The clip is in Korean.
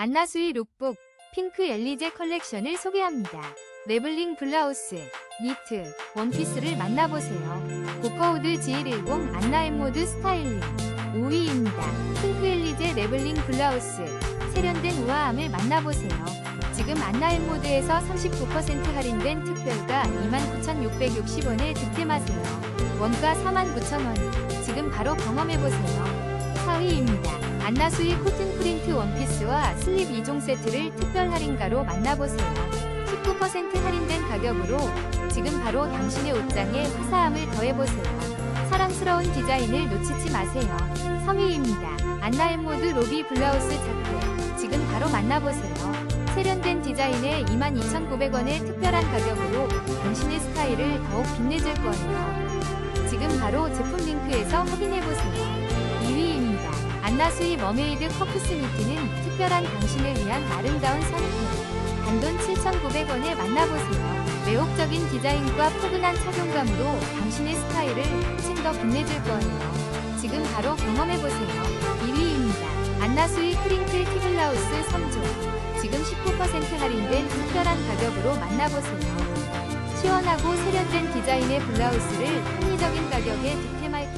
안나수이 룩북 핑크 엘리제 컬렉션을 소개합니다. 레블링 블라우스, 니트, 원피스를 만나보세요. 고커우드 GL10 안나 엠모드 스타일링 5위입니다. 핑크 엘리제 레블링 블라우스 세련된 우아함을 만나보세요. 지금 안나 엠모드에서 39% 할인된 특별가 29,660원에 득템하세요. 원가 49,000원. 지금 바로 경험해보세요. 4위입니다. 안나수이 코튼 프린트 원피스와 슬립 2종 세트를 특별 할인가로 만나보세요. 19% 할인된 가격으로 지금 바로 당신의 옷장에 화사함을 더해보세요. 사랑스러운 디자인을 놓치지 마세요. 3위입니다. 안나엠모드 로비 블라우스 자켓 지금 바로 만나보세요. 세련된 디자인에 22,900원의 특별한 가격으로 당신의 스타일을 더욱 빛내줄 거예요. 지금 바로 제품 링크에서. 2위입니다. 안나수이 머메이드 커프스 니트는 특별한 당신을 위한 아름다운 선택. 단돈 7,900원에 만나보세요. 매혹적인 디자인과 포근한 착용감으로 당신의 스타일을 훨씬 더 빛내줄 거예요. 지금 바로 경험해보세요. 2위입니다. 안나수이 크링클 티블라우스 3종. 지금 19% 할인된 특별한 가격으로 만나보세요. 시원하고 세련된 디자인의 블라우스를 합리적인 가격에 득템할